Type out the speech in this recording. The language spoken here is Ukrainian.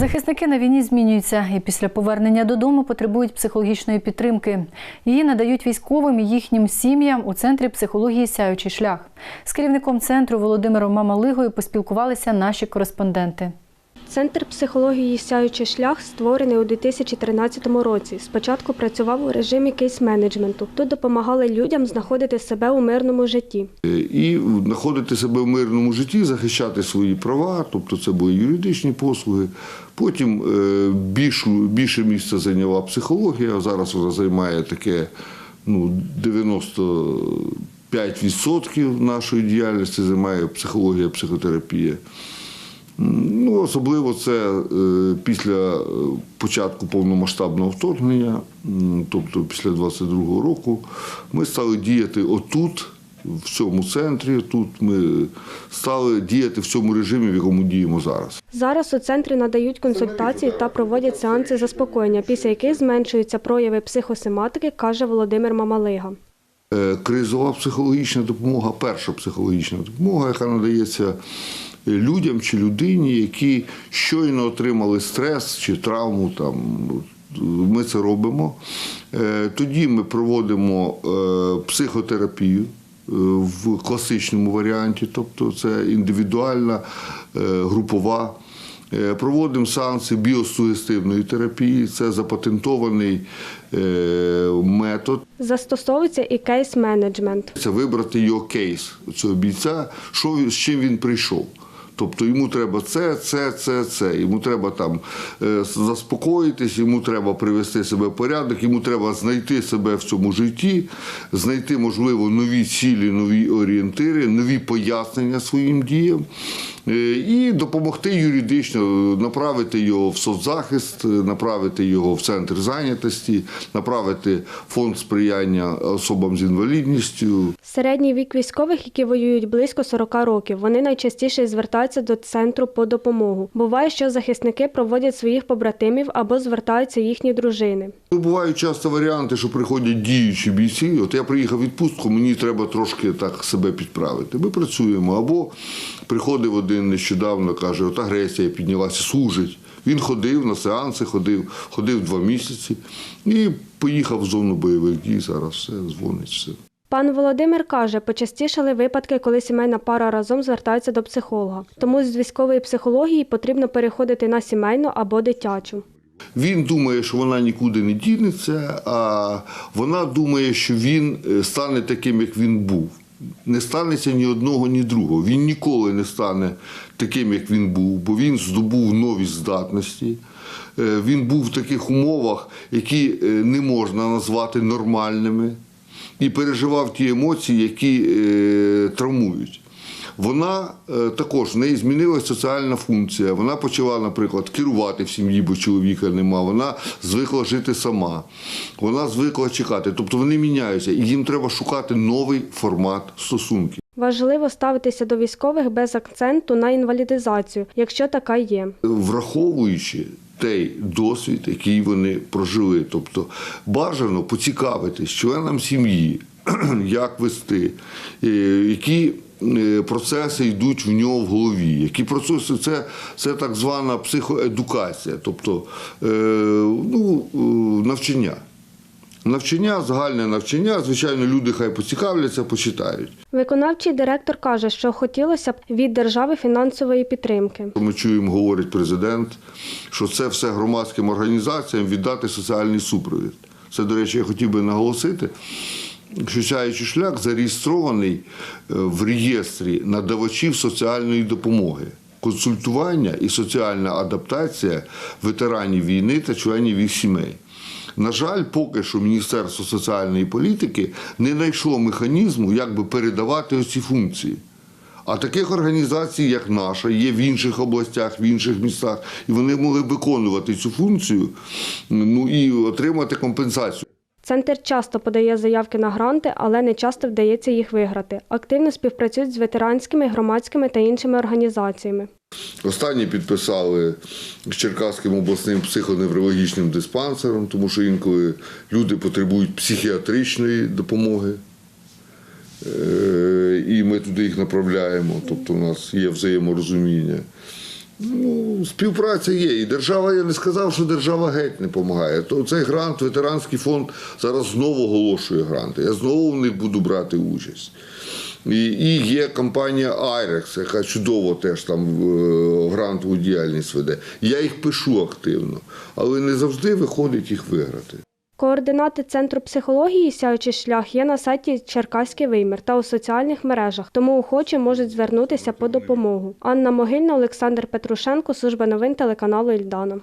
Захисники на війні змінюються і після повернення додому потребують психологічної підтримки. Її надають військовим і їхнім сім'ям у центрі психології Сяючий шлях. З керівником центру Володимиром Мамалигою поспілкувалися наші кореспонденти. Центр психології «Сяючий шлях створений у 2013 році. Спочатку працював у режимі кейс-менеджменту. Тут допомагали людям знаходити себе у мирному житті. і знаходити себе в мирному житті, захищати свої права, тобто це були юридичні послуги. Потім е, більшу, більше місця зайняла психологія. Зараз вона займає таке ну, 95% нашої діяльності займає психологія, психотерапія. Ну, особливо це е, після е, початку повномасштабного вторгнення, тобто після 22-го року, ми стали діяти отут, в цьому центрі. Тут ми стали діяти в цьому режимі, в якому діємо зараз. Зараз у центрі надають консультації та проводять сеанси заспокоєння, після яких зменшуються прояви психосоматики, каже Володимир Мамалига. Е, Кризова психологічна допомога, перша психологічна допомога, яка надається людям чи людині, які щойно отримали стрес чи травму. Там, ми це робимо. Е, Тоді ми проводимо е, психотерапію. е, В класичному варіанті, тобто це індивідуальна, групова. Проводимо сеанси біосугестивної терапії, це запатентований метод. Застосовується і кейс-менеджмент. Це вибрати його кейс цього бійця, що з чим він прийшов. Тобто йому треба це, це, це, це. Йому треба там е, заспокоїтись, йому треба привести себе в порядок, йому треба знайти себе в цьому житті, знайти, можливо, нові цілі, нові орієнтири, нові пояснення своїм діям і допомогти юридично, направити його в соцзахист, е, направити його в центр зайнятості, направити фонд сприяння особам з інвалідністю. Середній вік військових, які воюють близько 40 років, вони найчастіше звертаються до центру по допомогу. Буває, що захисники проводять своїх побратимів або звертаються їхні дружини. Бувають часто варіанти, що приходять діючі бійці. От я приїхав в відпустку, мені треба трошки так себе підправити. Ми працюємо. Або приходив один нещодавно, каже, от агресія піднялася, служить. Він ходив на сеанси, ходив, ходив два місяці і поїхав в зону бойових дій. Зараз все дзвонить. Все. Пан Володимир каже, почастішали випадки, коли сімейна пара разом звертається до психолога. Тому з військової психології потрібно переходити на сімейну або дитячу. Він думає, що вона нікуди не дінеться, а вона думає, що він е, стане таким, як він був. Не станеться ні одного, ні другого. Він ніколи не стане таким, як він був, бо він здобув нові здатності. Е, Він був в таких умовах, які е, не можна назвати нормальними, і переживав ті емоції, які е, травмують. Вона е, також в неї змінилася соціальна функція. Вона почала, наприклад, керувати в сім'ї, бо чоловіка нема. Вона звикла жити сама. Вона звикла чекати. Тобто вони міняються, і їм треба шукати новий формат стосунків. Важливо ставитися до військових без акценту на інвалідизацію, якщо така є. Враховуючи той досвід, який вони прожили. Тобто бажано поцікавитись членам сім'ї, як вести, які е, процеси йдуть в нього в голові. Які процеси це, це так звана психоедукація, тобто е, ну, е, навчання. Навчання, загальне навчання, звичайно, люди хай поцікавляться, почитають. Виконавчий директор каже, що хотілося б від держави фінансової підтримки. Ми чуємо, говорить президент, що це все громадським організаціям віддати соціальний супровід. Це, до речі, я хотів би наголосити, що шлях зареєстрований е, в реєстрі надавачів соціальної допомоги. Консультування і соціальна адаптація ветеранів війни та членів їх сімей. На жаль, поки що Міністерство соціальної політики не знайшло механізму, як би передавати оці функції. А таких організацій, як наша, є в інших областях, в інших містах, і вони могли виконувати цю функцію ну, і отримати компенсацію. Центр часто подає заявки на гранти, але не часто вдається їх виграти. Активно співпрацюють з ветеранськими, громадськими та іншими організаціями. Останні підписали з Черкаським обласним психоневрологічним диспансером, тому що інколи люди потребують психіатричної допомоги. Е, І ми туди їх направляємо, тобто у нас є взаєморозуміння. Ну, співпраця є. І держава, я не сказав, що держава геть не допомагає. То цей грант, ветеранський фонд зараз знову оголошує гранти. Я знову в них буду брати участь. І, і є компанія Айрекс, яка чудово теж там е, грантову діяльність веде. Я їх пишу активно, але не завжди виходить їх виграти. Координати Центру психології «Сяючий шлях» є на сайті Черкаський вимір та у соціальних мережах, тому охочі можуть звернутися по допомогу. Анна Могильна, Олександр Петрушенко, служба новин телеканалу Ільдана.